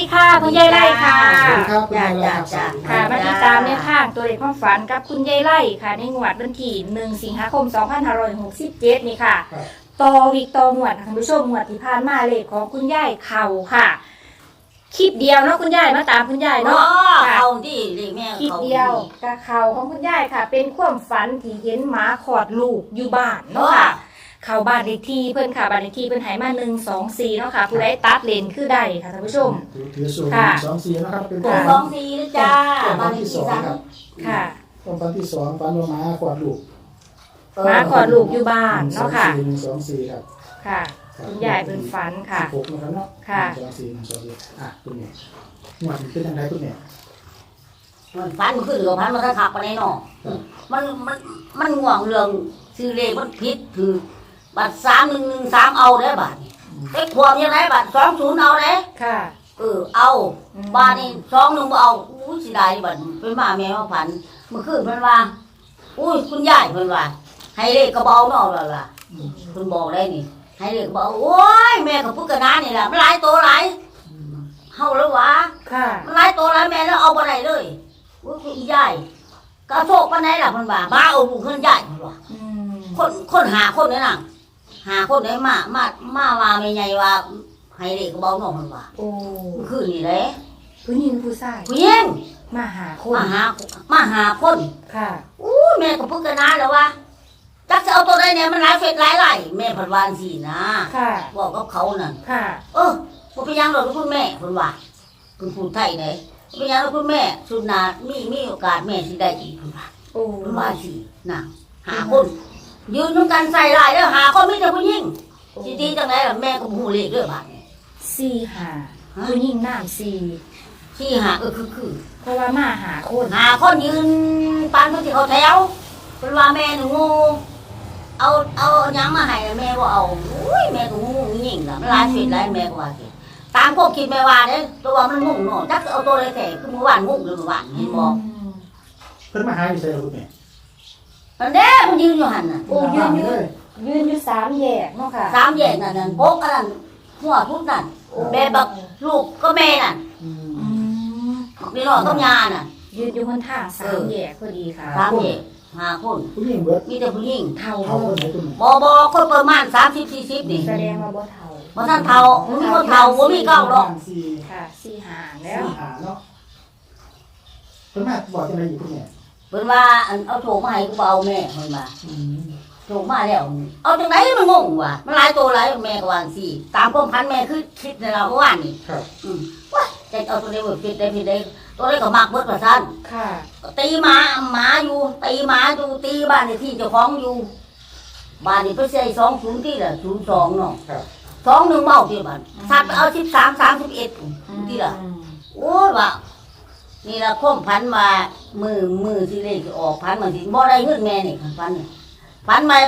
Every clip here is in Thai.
ดีค่ะคุณยายไล่ค่ะ สวัสดีครับคุณจ้ายายไล่จ้าครับ จ้าค่ะมาติดตามในทางตัวเลขความฝันกับคุณยายไล่ค่ะ ในงวดวันที่1สิงหาคม 2567 นี่ค่ะ ครับ ต่อวิกต่อหมวดค่ะคุณผู้ชมหมวดที่ผ่านมาเลขของคุณยายเข่าค่ะ คลิปเดียวเนาะคุณยายมาตามคุณยายเนาะ เนาะค่ะเอาดิเรียกแม่คลิปเขาเดียวกะเข่าของคุณยายค่ะ เป็นความฝันที่เห็นหมาขอดลูกอยู่บ้านเนาะค่ะ เข้าบ้านเลขที่เพิ่นค่ะบ้านเลขที่เพิ่นใหายมาหนึ่งสองสี่เนาะค่ะผู้ใดตัดเลนคือได้ค่ะท่านผู้ชม ถือถือสูงค่ะ สองสี่นะครับ เป็นหกการสองสี่นะจ้าต้นบ้าฟันนเลขที่สที่องสามครับค่ะต้นฟันที่สองฟันลงมาขวดลูกหมาขอดลูกอยู่บ้านเนาะค่ะหนึ่งสองสี่ครับค่ะคุณยายเป็นฝันค่ะหกนะครับเนาะค่ะ หนึ่งสองสี่หนึ่งสองสี่อะคุณเนี่ยหมวดนี้เป็นยังไงคุณเนี่ยมันฟันมันขึ้นกับพันมันถ้าขับไปในนอกมันมันมันง่วงเรื่องซื้อเลขมันผิดคือ บัตรสามหนึ่งหนึ่งสามเอาได้บัตรไอ้ขวบยังไงบัตรสองศูนย์เอาได้ค่ะ เออเอาอืมบ้านนี่สองหนึ่งบ่เอาอุ้ยสิได้บัตรเป็นมาแม่มาพันเมื่อคืนมันว่า อุ้ยคุณยายเพิ่นว่า ให้เลขกระเบาเนาะล่ะล่ะคุณบอกได้นี่ ให้เด็กบอกโอ้ยแม่กับพุกกระนานี่แหละมันหลายตัวหลายเฮาแล้ววะค่ะมันหลายตัวหลายแม่แล้วเอาไปไหนเลยอุ้ยคุณยายกระโชกปานไหนล่ะมันว่ามาเอาลูกขึ้นยายมันว่าอืมคนคนหาคนนี่น่ะ หาคนได้มามามาว่าไม่ใหญ่ว่าให้เด็กเบาหน่อยมันว่าโอ้คือนี่แหละผู้หญิงผู้ชายผู้หญิงมาหาคนมาหามาหาคนค่ะอู้แม่กับพุกกระนาแล้ววะจักจะเอาตัวใดเนี่ยมันหลายเฟซหลายไหลแม่ผัดวานสินะค่ะบอกกับเขานั่นค่ะ เออผมไปยังหรอกคุณแม่คุณว่าคุณพูดไทยไหนไปยังหรอกคุณแม่ สุดนามีมีโอกาสแม่สิได้อีกคุณว่าโอ้คุณว่าสิน่ะหาคนยืนด้วยกันใส่ลายแล้วหาคนไม่แต่ ผู้หญิงสิดีจังไรล่ะแม่ก็หูเล็กด้วยบาดนี้สี่หาฮะผู้หญิงน้ำสี่ที่หาเออคือคือเพราะว่ามาหาคนหาคนยืนปานเพื่อที่เขาแถวคุณว่าแม่หนูงูเอาเอาหยังมาให้แม่ว่าเอาอุ้ยแม่ก็งูยิ่งล่ะมันหลายสิหลายแม่ก็ว่าสิตามพวกคิดแม่ว่าเด้ตัวมันงงเนาะจักจะเอาตัวอะไรแท้คือเมื่อวานงงหรือเมื่อวานเห็นบอกมเพิ่นมาหาอยู่ใส่คุณเนี่ยมันเด้มันยืนอยู่หันน่ะโอ้ยืนอยู่เล ยยืนอยู่สามแยกเนาะค่ะ สามแยกนั่นนั่นพกอันนั้นหัวทุกนั่นแม่บักลูกก็แม่นั่นอืมอืมนี่น้องต้องยาน่ะ ยืนอยู่บนทางสามแยกพอดีค่ะสามแยกห้าคนผู้หญิงเบิดมีแต่ผู้หญิงเท่าเขาคนไหนคุณเนี่ยบอบอคนประมาณสามสิบสี่สิบนี่แสดงว่าบ่เท่ามันท่านเท่ามันมีคนเท่าบ่มีเก้าหรอกสี่ค่ะสี่หาสี่แล้วหาเนาะเพิ่นมาบอกยังไงอยู่คุณเนี่ยเพิ่นว่าอันเอาโถมาให้กูบ่เอาแม่เพิ่นว่าอืม โถมาแล้ว เอาจังไดมันงงว่ะมันหลายตัวหลายแม่ก็วาจังสิตามความพันแม่คือคิดในเราเมื่อวานนี่ครับอืมว่าจะเอาตัวใดบ่ผิดได้ผิดได้ตัวใดก็มักเบิดว่าซั่นค่ะ ตีหมาหมาอยู่ตีหมาอยู่ตีบ้านในที่เจ้าของอยู่ บ้านนี่ไปใส่สองศูนย์ที่ละศูนย์สองเนาะครับสองหนึ่งเมาที่บ้านสัตว์ไปเอาสิบสามสามสิบเอ็ดที่ละอืมโอ้ยว่านี่ละข้อมพันมามือมือที่เลขออกพันมาสิบ่ได้เงินแม่นี่พันนี่ พันมา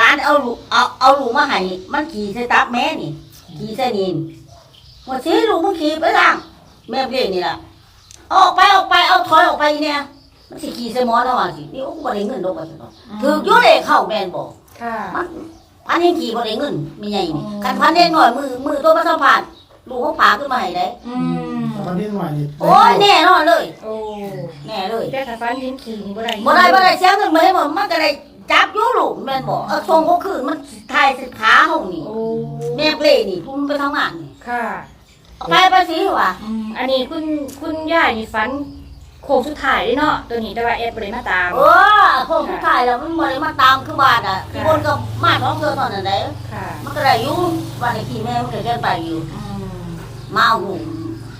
ร้านเอาลูกเอาเอาลูกมาให้มันขี่ใส่ตับแม่นี่ขี่ใส่นินว่าสิลูกมันขี่ไปทางแม่เพลงนี่ล่ะเอาออกไปออกไปเอาถอยออกไปเนี่ยมันสิขี่ใส่หมอนแล้วว่าสินี่โอ้บ่ได้เงินดอกว่าสิเนาะถืออยู่เลยเข้าแม่นบ่ค่ะมันพันยังขี่บ่ได้เงินมีไงนี่อืมกันพันเด็กหน่อยมือมือตัวมาสัมผัสลูกเขาพาขึ้นมาให้ได้อืมวันที่หน่อยนี่โอ้ยแน่นอนเลย โอ้แน่เลยแต่ถ้าฟันยินขี่นี่บ่ได้บ่ได้บ่ได้เสียเงินมาให้บ่มันก็ได้ จับอยู่ลูกแม่นบ่เออส่งเขาคืนมันถ่ายสิขาเฮานี่โอ้แม่เปลนี่พุ่นไปทำงานนี่ค่ะเอาไปไปสิว่ะอืมอันนี้คุณคุณย่านี่ฟันโค้งสุดท้ายเด้เนาะตัวนี้แต่ว่าแอดบ่ได้มาตาม เออคงสุดท้ายแล้วมันบ่ได้มาตามคือบ้านอะที่บนก็มาท้องเธอตอนนั้นได้ค่ะมันก็ได้อยู่บ้านเลขที่แม่มันก็เดินไปอยู่ อืมมาเอาลูก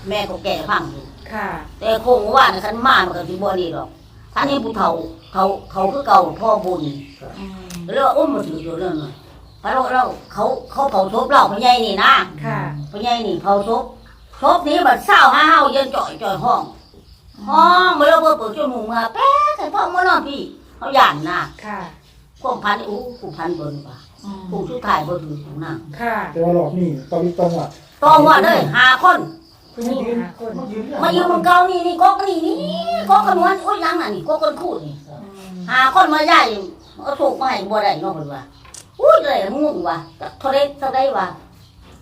แม่ก็แก่พังอยู่ค่ะ แต่คงว่านะคันมามันก็สิบ่ดีหรอก ท่านนี้ผู้เฒ่าเขาเขาคือเก่าพ่อบุญอืมแล้วอุ้มมาถืออยู่เรื่องนั้นพระเราเราเขาเขาเผาศพเราพญายนี่นะค่ะพญายนี่เผาศพศพนี้บัดเศร้าห้าเฮาเย็นจ่อยจ่อยห้องห้องเมื่อเราเปิดเปิดจมูกมาแป๊ะแต่พ่อมานอนพี่เขาหยานนะค่ะความพันอู้ผู้พันเบิ่นว่าอืมผู้สุดท้ายบ่ถือผู้นั่งค่ะแต่ว่ารอบนี้ตอนนี้ตรงอะต่อว่าเลยหาคน ผู้หญิงหาคนมาอยู่เมืองเก่านี่นี่ก็นี่นี่ก็กันวันโอ้ยยังน่ะนี่ก็กันคูดนี่อืมหาคนมาใหญ่เอาถูกมาให้บ่ได้เนาะเพิ่นว่าอุ้ยเลยงงว่ะเท่าไดเท่าไดว่า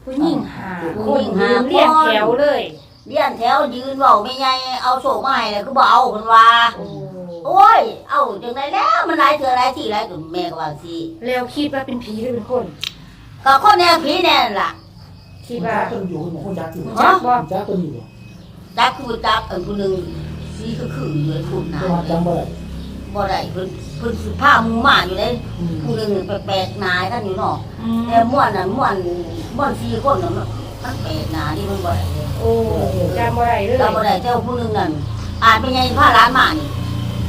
ผู้หญิงหาผู้คหนญิงยืหานเรียงคนแถวเลยเลี้ยนแถวยืนเว้าไม่ใหญ่เอาโศกมาให้แล้วก็บ่เอาเพิ่นว่าโอ้โอ้ยเอาจังไดแล้วมันหลายเทื่อหลายที่หลายก็แม่ก็ว่าสิแล้วคิดว่าเป็นผีหรือเป็นคน ก็คนแนวผีแน่นล่ะ คิดคุณว่าจักคนอยู่คุณหมอคุณจักอยู่จักบ่คุณจักคนอยู่จักคือจักอันผู้หนึงสีคือคืออยู่เลยพูดหนาแต่ว่าจำบ่ได้บ่ได้เพิ่นเพิ่นสิพาหมู่มาอยู่เลยอืมผู้หนึงแปลกๆหนากันอยู่เนาะอืมแต่ม่วนน่ะม่วนม่วนสี่คนน่ะมันมันแปลกหนาที่มันบ่ได้เลยโอ้จำบ่ได้เลยเราบ่ได้แต่ว่าผู้หนึงนั่นอาจเป็นไงพาหลานมานี่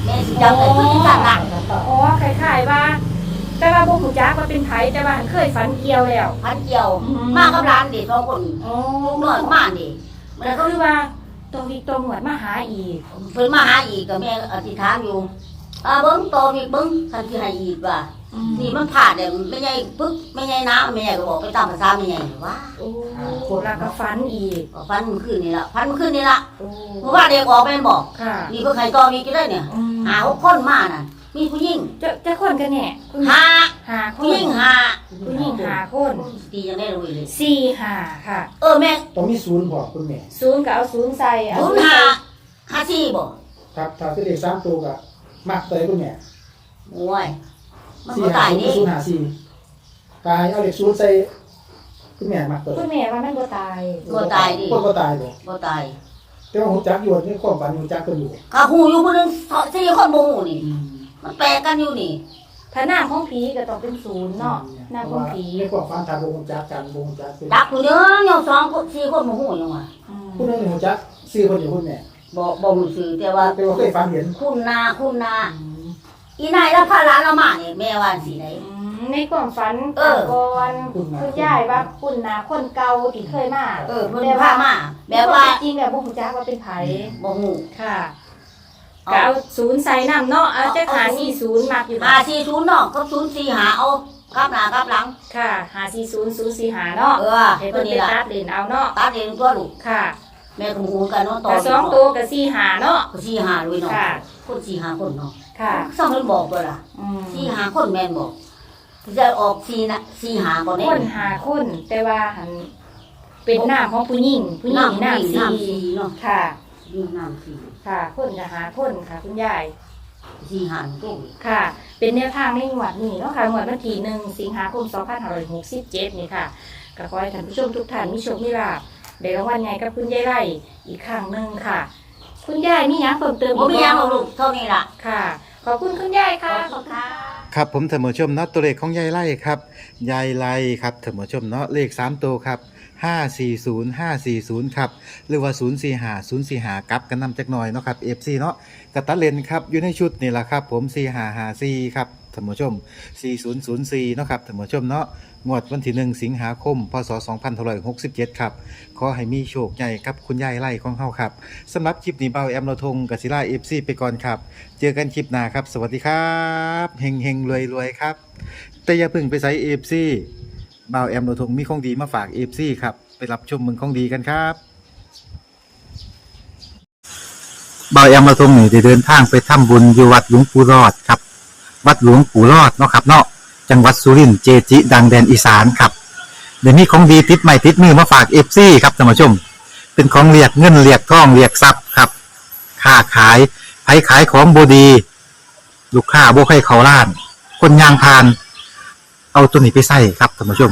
แม่สิจำได้เพิ่นสิสั่นล่ะอ๋อคล้ายๆว่า แต่ว่าบ่ฮู้จักว่าเป็นไผแต่ว่าเคยฝันเกี่ยวแล้ว พันเกี่ยว อืม มากับหลานดิสองคนอ๋อลูกน้อยมาดิมันก็ก็คือว่าตัววิกตัวหมวดมาหาอีก เพิ่นมาหาอีกก็แม่อธิษฐานอยู่อ่าเบิ่งโตอีกเบิ่งคันสิให้อีกว่านี่มันผ่านเนี่ยไม่ใช่ปึ๊กไม่ใช่น้ำไม่ใช่ก็บอกไปตามภาษาไม่ใช่ว่าโอ้แล้วก็ฝันอีกฟันมันขึ้นนี่ละฟันมันขึ้นนี่ละโอ้เมื่อว่าเด็กออกเป็นบอกค่ะ นี่เพื่อใครต่อมีกี่ได้เนี่ยอืมหาหกคนมาน่ะ มีผู้หญิงจะจะคนกันเนี่ยคุณหาหาคผู้นหญิงหาผู้หญิงหาคนตียังได้เลยเลยสี่หาค่ะ เออแม่ต้องมีศูนย์บอกคุณแม่ ศูนย์ก็เอาศูนย์ใส่เอาศูนย์หาหาสี่บอกครับถ้าเป็นเลขสามตัวก็มักตัวใดคุณแม่โอ้ยมันสี่ก็หาตายศูนนี่ย์ศูนย์หาสี่กายเอาเลขศูนย์ใส่คุณแม่มักตัวใดคุณแม่ว่ามันบ่ตายก็ตายดิคนก็ตายบ่ก็ตายแต่ว่าผมจักอยู่นี่ความฝันผมจักคนอยู่ข้าหูอยู่คนหนึงสี่คนโมหูนี่ มันแปลกกันอยู่นี่ถ้าน้ำของผีก็ต้องเป็นศูนย์เนาะน้ำของผีในความฝันทางวงจักกันวงจักคือจักอยู่เด้อยังสองคนสี่คนโมหูยังวะอืมคุณนึงผมจักซื้อคนอยู่คุณแม่บอกบอกมือสื่อแต่ว่าแต่ว่าเคยฝันเห็นคุณนาคุณนาอีนายแล้วพาหลานเรามาเนี่ยแม่ว่าสิไหนอืมในความฝันเออก่อนคุณยายว่าคุณนาคนเก่าที่เคยมาเออเพิ่นพามาแบบว่าจริงๆแบบบ่ฮู้จักว่าเป็นไผบ่ฮู้ค่ะก็ เอาศูนย์ใส่น้ำเนาะเอาจะหาสี่ศูนย์มักอยู่หาสี่ศูนย์เนาะกับศูนย์สี่หาเอากลับหน้ากลับหลัง ค่ะหาสี่ศูนย์ศูนย์สี่หาเนาะเออให้เพิ่เพิ่นนนี่ไปล่ะตัดเลนเอาเนาะตัดเองตัวลูกค่ะแม่ก็บ่ฮู้กันเนาะต่อแต่สองตัวกับสี่หาเนาะก็สี่หาด้วยเนาะค่ะคนสี่หาคนเนาะค่ะซ้ำเพิ่นบอกตัวล่ะอืมสี่หาคนแม่นบอกจะออกสี่นะสี่หาก่อนคเด้นหาคนแต่ว่าหันเป็นน้ำของผู้หญิงผู้หญิงน้ำน้ำสี่สี่น้ำสี่เนาะค่ะนี่น้ำสี่ ค่ะคนจะหาคนค่ะ คุณยาย สี่หาตัวค่ะ เป็นแนวทางในงวดนี้เนาะค่ะงวดวันที่หนึ่งสิงหาคม2567นี่ค่ะก็ขอให้ท่านผู้ชมทุกท่านมีโชคมีลาภได้รางวัลใหญ่กับคุณยายไร่อีกครั้งหนึ่งค่ะ คุณยายมีหยังเพิ่มเติมบ่อีกมีหยังหรอกลูกเท่านี้ล่ะค่ะ ขอบคุณคุณยายค่ะขอบคุณค่ะ ครับผมเถมอชมเนาะตัวเลขของยายไล่ครับยายไล่ครับเถมอชมเนาะเลข3ตัวครับ 540 540ครับหรือว่า 045 045กลับกันนำจักหน่อยเนาะครับ FC เนาะกระตัดเลนครับอยู่ในชุดนี่แหละครับผม 4554ครับเถมอชม 4004เนาะครับเถมอชมเนาะงวดวันที่ 1 สิงหาคม พศ2567 ครับ ขอให้มีโชคใหญ่ครับคุณยายไล่ของเฮาครับสำหรับคลิปนี้เบาแอมโนทงกัศิลา FC ไปก่อนครับ เจอกันคลิปหน้าครับ สวัสดีครับ เฮงเฮงรวยรวยๆครับ แต่อย่าเพึ่งไปใส่เอฟซี บ่าวแอมโดทงมีของดีมาฝากเอฟซีครับ ไปรับชมมึงของดีกันครับบ่าวแอมโดทงนี่ได้เดินทางไปทำบุญอยู่วัดหลวงปู่รอดครับ วัดหลวงปู่รอดเนาะครับเนาะจังหวัดสุรินทร์เจจิ ดังแดนอีสานครับเดี๋ยวนี้ของดีติดใหม่ติดมือมาฝากเอฟซีครับท่านผู้ชม เป็นของเรียกเงินเรียกทองเรียกทรัพย์ครับค้าขายไผขายของบดี ลูกค้าบ่ให้เขาล้าน คนยางพาน เอาตัวนี้ไปใส่ครับท่านผู้ชม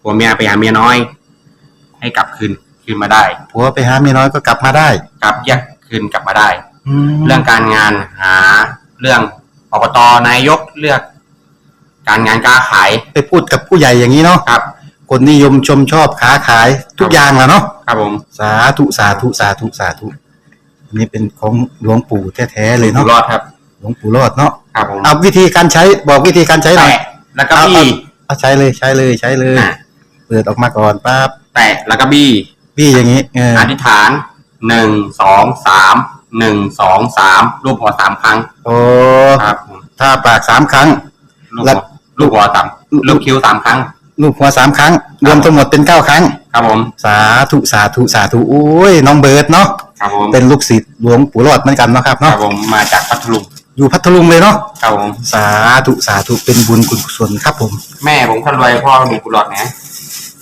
ผัวเมียไปหาเมียน้อย ให้กลับคืนคืนมาได้ ผัวไปหาเมียน้อยก็กลับมาได้กลับแยกคืนกลับมาได้แล้เรื่วองการงานหาเรื่องอบตนายกเลือก การงานการขายไปพูดกับผู้ใหญ่อย่างนี้เนาะครับ คนนิยมชมชอบค้าขายทุกอย่างแล้วเนาะครับผมสาธุสาธุสาธุสาธุอันนี้เป็นของหลวงปู่แท้ๆเลยอยู่เนาะรอดครับหลวงปู่รอดเนาะครับผมเอาวิธีการใช้บอกวิธีการใช้หน่อยแตะแล้วก็บี้ เอาใช้เลยใช้เลยใช้เลย อะ เปิดออกมาก่อนปั๊บแตะแล้วก็บี้พี่อย่างนี้เอออธิษฐานหนึ่งสองสามหนึ่งสองสามรูปหัวสามครั้งโอ้ครับผมถ้าปากสามครั้ง ลูกแล้หัววลูกหัวสามลูกคิ้วสามครั้ง ลูกหัวสามครั้ง รวมทั้งหมดเป็นเก้าครั้ง ครับผมสาธุสาธุสาธุโอ้ยน้องเบิร์ดเนาะครับผมเป็นลูกศิษย์หลวงปู่รอดเหมือนกันเนาะครับครับเนาะผมมาจากพัทลุงอยู่พัทลุงเลยเนาะครับผมสาธุสาธุเป็นบุญคุณกุศลครับผม แม่ผมคนรวยพ่อมีกุหลาบนะ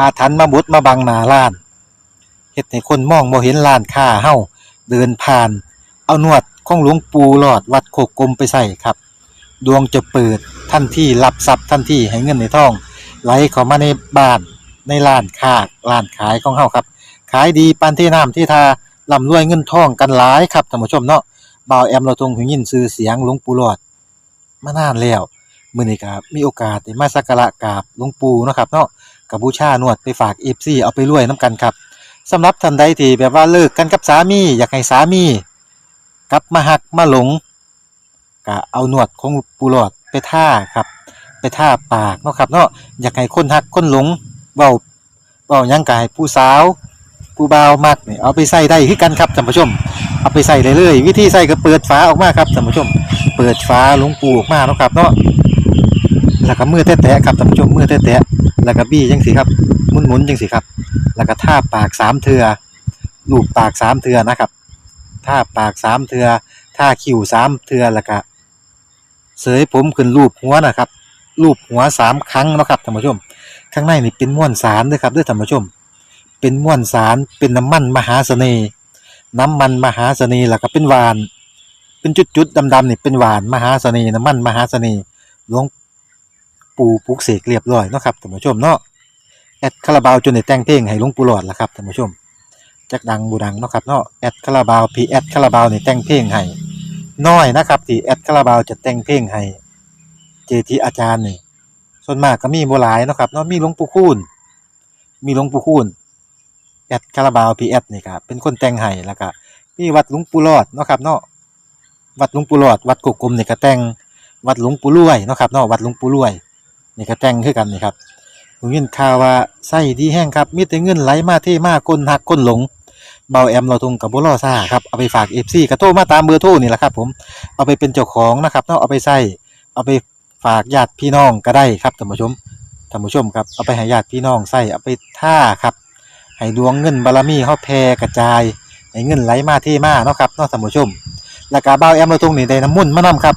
อาถรรพ์มาบดมาบังหน้าร้านเฮ็ดให้คนมองบ่เห็นร้านค้าเฮาเดินผ่าน เอานวดของหลวงปู่หลอดวัดโคกกลมไปใส่ครับ ดวงจะเปิดทันที่รับทรัพย์ทันที่ให้เงินในท้อง ไหลเข้ามาในบ้านในร้านค้าร้านขายของเฮาครับ ขายดีปานที่น้ำที่ทาร่ำรวยเงินทองกันหลายครับท่านผู้ชมเนาะบ่าวแอมเราทรงหูยินชื่อเสียงหลวงปู่หลอดมานานแล้วมื้อนี้ก็มีโอกาสได้มาสักการะกราบหลวงปู่เนาะครับเนาะ กับบูชานวดไปฝาก FC เอาไปรวยนํกันครับสำหรับท่านใดที่แบบว่าเลิกกันกับสามีอยากให้สามีกลับมาหักมาหลงก็เอาหนวดของปูหลอดไปท่าครับ ไปท่าปากเนาะครับเนาะอยากให้คนหักคนหลงเบาเบายังกายผู้สาวผู้บ่าวมักนี่เอาไปใส่ได้คือกันครับท่านผู้ชม เอาไปใส่เลยเลยวิธีใส่ก็เปิดฝาออกมาครับท่านผู้ชม เปิดฝาหลวงปูออกมาเนาะครับเนาะ แล้วก็มือแตะๆครับท่านผู้ชมมือแตะๆแล้วก็บี้จังสิครับหมุนๆจังสิครับ แล้วก็ท่าปากสามเทือลูบปากสามเทือนะครับท่าปากสามเทือท่าคิ้วสามเทือแล้วก็เสยผมขึ้นรูปหัวนะครับรูปหัวสามครั้งนะครับท่านผู้ชม ข้างในนี่เป็นม้วนสารด้วยครับด้วยท่านผู้ชม เป็นม้วนสารเป็นน้ำมันมหาเสน่ห์น้ำมันมหาเสน่ห์แล้วก็เป็นหวาน เป็นจุดๆดำๆนี่เป็นหวานมหาเสน่ห์น้ำมันมหาเสน่ห์หลวง ปู่ปลุกเสกเรียบร้อยเนาะครับท่านผู้ชมเนาะแอดคาราบาวจนได้แต่งเพลงให้หลวงปู่หลอดละครับท่านผู้ชมจักดังบูดังเนาะครับเนาะแอดคาราบาวพีแอดคาราบาวนี่แต่งเพลงให้น้อยนะครับที่แอดคาราบาวจะแต่งเพลงให้เจทีอาจารย์นี่ส่วนมากก็มีบ่หลายเนาะครับเนาะมีหลวงปู่คูณมีหลวงปู่คูณแอดคาราบาวพีแอดนี่ครับเป็นคนแต่งให้แล้วก็มีวัดหลวงปู่รอดเนาะครับเนาะวัดหลวงปู่รอด วัดกกกลมนี่ก็แต่งวัดหลวงปู่รวยเนาะครับเนาะวัดหลวงปู่รวย นี่ก็แต่งคือกันนี่ครับผมยินข่าวว่าไส้ดีแห้งครับมีแต่เงินไหลมาเทมาคนหักคนหลงเบาแอมเราทงกับบุรอซ่าครับเอาไปฝากเอฟซีกระโทมาตามเบอร์โทรนี่แหละครับผมเอาไปเป็นเจ้าของนะครับเนาะเอาไปใส่เอาไปฝากญาติพี่น้องก็ได้ครับท่านผู้ชมท่านผู้ชมครับเอาไปให้ญาติพี่น้องใส่เอาไปท่าครับให้ดวงเงินบารมีเขาแผ่กระจายให้เงินไหลมาเทมาเนาะครับเนาะท่านผู้ชมแล้วก็เบาแอมเราทงนี่ได้น้ำมุ่นมานํครับ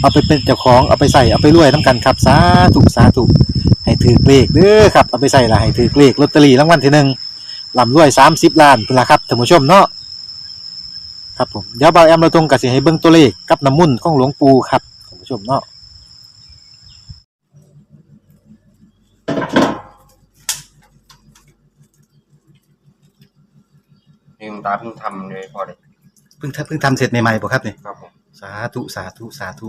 เอาไปเป็นเจ้าของเอาไปใส่เอาไปรวยนํกันครับสาธุสาธุให้ถือเลขเด้อครับเอาไปใส่ละให้ถือเลขลอตเตอรี่รางวัลที่หนึ่งลำรวย30ล้านเป็นละครับท่านผู้ชมเนาะครับผมเดี๋ยวเบาแอมเราตรงกับสิให้เบิ่งตัวเลขกับน้ำมุ่นต์ของหลวงปู่ครับท่านผู้ชมเนาะนี่คุณตาเพิ่งทำเลยพอเลยเพิ่งเพิ่งทำเสร็จใหม่ๆบ่ครับนี่ครับผม สาธุสาธุสาธุ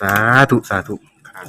สาธุสาธุครับ